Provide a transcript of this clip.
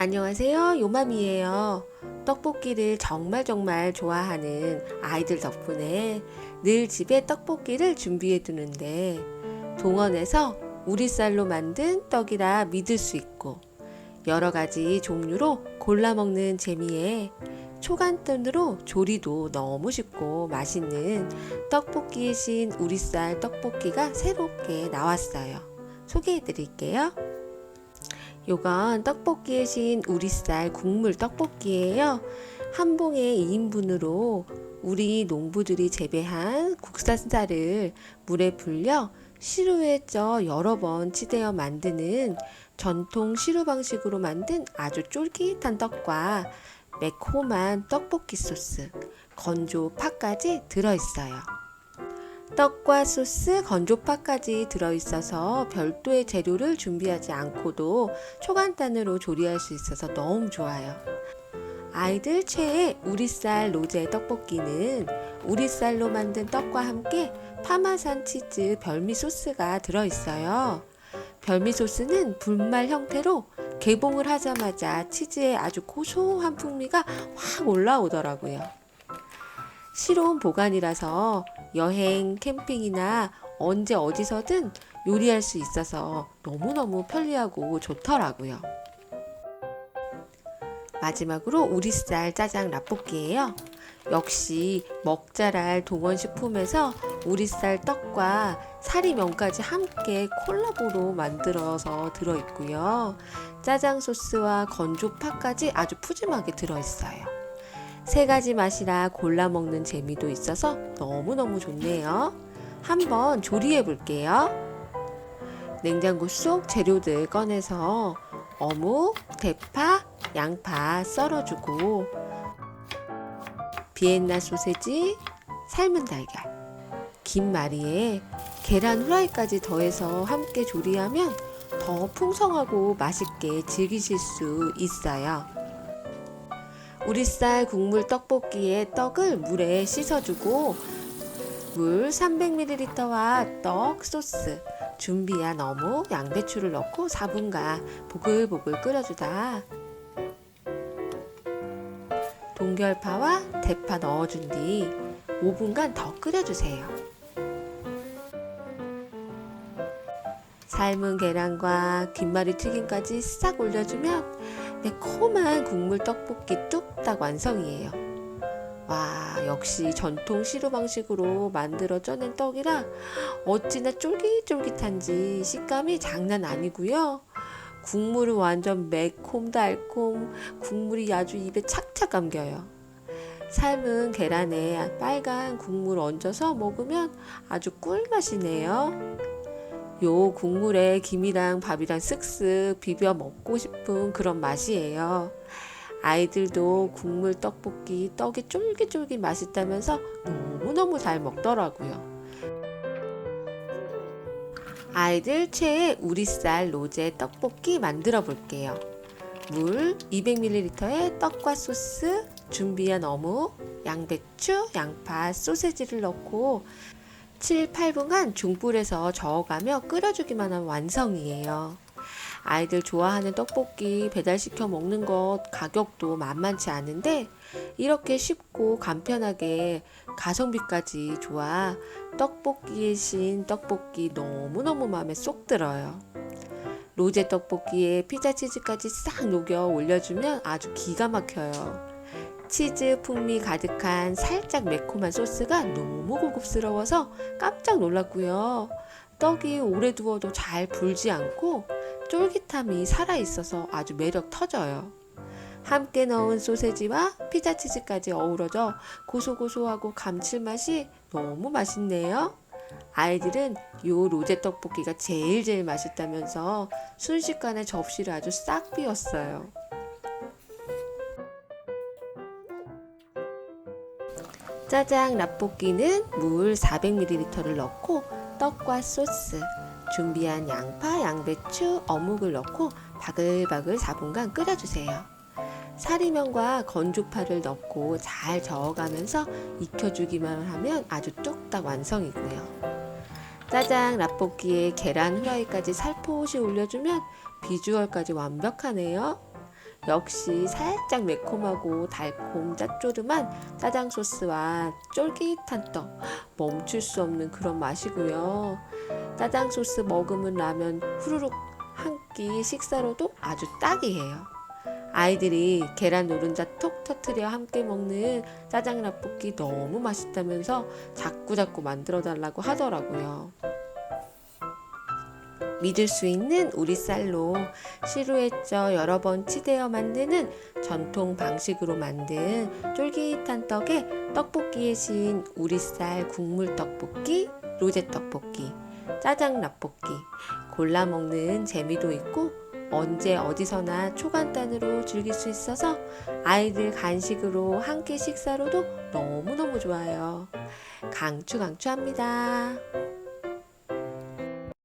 안녕하세요. 요맘이에요. 떡볶이를 정말 정말 좋아하는 아이들 덕분에 늘 집에 떡볶이를 준비해 두는데 동원에서 우리 쌀로 만든 떡이라 믿을 수 있고 여러 가지 종류로 골라 먹는 재미에 초간단으로 조리도 너무 쉽고 맛있는 떡볶이의 신 우리 쌀 떡볶이가 새롭게 나왔어요. 소개해 드릴게요. 요건 떡볶이의 신 우리쌀 국물 떡볶이예요. 한 봉에 2인분으로 우리 농부들이 재배한 국산 쌀을 물에 불려 시루에 쪄 여러 번 치대어 만드는 전통 시루 방식으로 만든 아주 쫄깃한 떡과 매콤한 떡볶이 소스, 건조 파까지 들어있어요. 떡과 소스, 건조파까지 들어있어서 별도의 재료를 준비하지 않고도 초간단으로 조리할 수 있어서 너무 좋아요. 아이들 최애 우리쌀 로제 떡볶이는 우리쌀로 만든 떡과 함께 파마산 치즈 별미 소스가 들어있어요. 별미 소스는 분말 형태로 개봉을 하자마자 치즈의 아주 고소한 풍미가 확 올라오더라고요. 실온 보관이라서 여행, 캠핑이나 언제 어디서든 요리할 수 있어서 너무너무 편리하고 좋더라고요. 마지막으로 우리쌀 짜장 라볶이예요. 역시 먹자랄 동원식품에서 우리쌀 떡과 사리면까지 함께 콜라보로 만들어서 들어있고요. 짜장 소스와 건조파까지 아주 푸짐하게 들어있어요. 세 가지 맛이라 골라 먹는 재미도 있어서 너무너무 좋네요. 한번 조리해 볼게요. 냉장고 속 재료들 꺼내서 어묵, 대파, 양파 썰어주고 비엔나 소세지, 삶은 달걀, 김말이에 계란 후라이까지 더해서 함께 조리하면 더 풍성하고 맛있게 즐기실 수 있어요. 우리쌀 국물 떡볶이에 떡을 물에 씻어주고 물 300ml와 떡 소스 준비한 어묵, 양배추를 넣고 4분간 보글보글 끓여주다 동결파와 대파 넣어준 뒤 5분간 더 끓여주세요. 삶은 계란과 김말이 튀김까지 싹 올려주면 매콤한 국물 떡볶이 뚝딱 완성이에요. 와, 역시 전통 시루 방식으로 만들어 쪄낸 떡이라 어찌나 쫄깃쫄깃한지 식감이 장난 아니고요. 국물은 완전 매콤 달콤, 국물이 아주 입에 착착 감겨요. 삶은 계란에 빨간 국물 얹어서 먹으면 아주 꿀맛이네요. 요 국물에 김이랑 밥이랑 쓱쓱 비벼 먹고 싶은 그런 맛이에요. 아이들도 국물 떡볶이 떡이 쫄깃쫄깃 맛있다면서 너무너무 잘 먹더라고요. 아이들 최애 우리쌀 로제 떡볶이 만들어 볼게요. 물 200ml에 떡과 소스, 준비한 어묵, 양배추, 양파, 소세지를 넣고 7, 8분간 중불에서 저어가며 끓여주기만 하면 완성이에요. 아이들 좋아하는 떡볶이 배달시켜 먹는 것 가격도 만만치 않은데 이렇게 쉽고 간편하게 가성비까지 좋아 떡볶이의 신 떡볶이 너무너무 마음에 쏙 들어요. 로제 떡볶이에 피자 치즈까지 싹 녹여 올려주면 아주 기가 막혀요. 치즈 풍미 가득한 살짝 매콤한 소스가 너무 고급스러워서 깜짝 놀랐고요. 떡이 오래 두어도 잘 불지 않고 쫄깃함이 살아있어서 아주 매력 터져요. 함께 넣은 소세지와 피자 치즈까지 어우러져 고소고소하고 감칠맛이 너무 맛있네요. 아이들은 요 로제 떡볶이가 제일 제일 맛있다면서 순식간에 접시를 아주 싹 비웠어요. 짜장 라볶이는 물 400ml를 넣고 떡과 소스, 준비한 양파, 양배추, 어묵을 넣고 바글바글 4분간 끓여주세요. 사리면과 건조파를 넣고 잘 저어가면서 익혀주기만 하면 아주 뚝딱 완성이고요. 짜장 라볶이에 계란 후라이까지 살포시 올려주면 비주얼까지 완벽하네요. 역시 살짝 매콤하고 달콤 짭조름한 짜장 소스와 쫄깃한 떡 멈출 수 없는 그런 맛이고요. 짜장 소스 머금은 라면 후루룩 한 끼 식사로도 아주 딱이에요. 아이들이 계란 노른자 톡 터트려 함께 먹는 짜장 라볶이 너무 맛있다면서 자꾸자꾸 만들어 달라고 하더라고요. 믿을 수 있는 우리 쌀로 시루에 쪄 여러 번 치대어 만드는 전통 방식으로 만든 쫄깃한 떡에 떡볶이에 신 우리 쌀 국물 떡볶이, 로제 떡볶이, 짜장 라볶이 골라 먹는 재미도 있고 언제 어디서나 초간단으로 즐길 수 있어서 아이들 간식으로 한 끼 식사로도 너무너무 좋아요. 강추 강추합니다.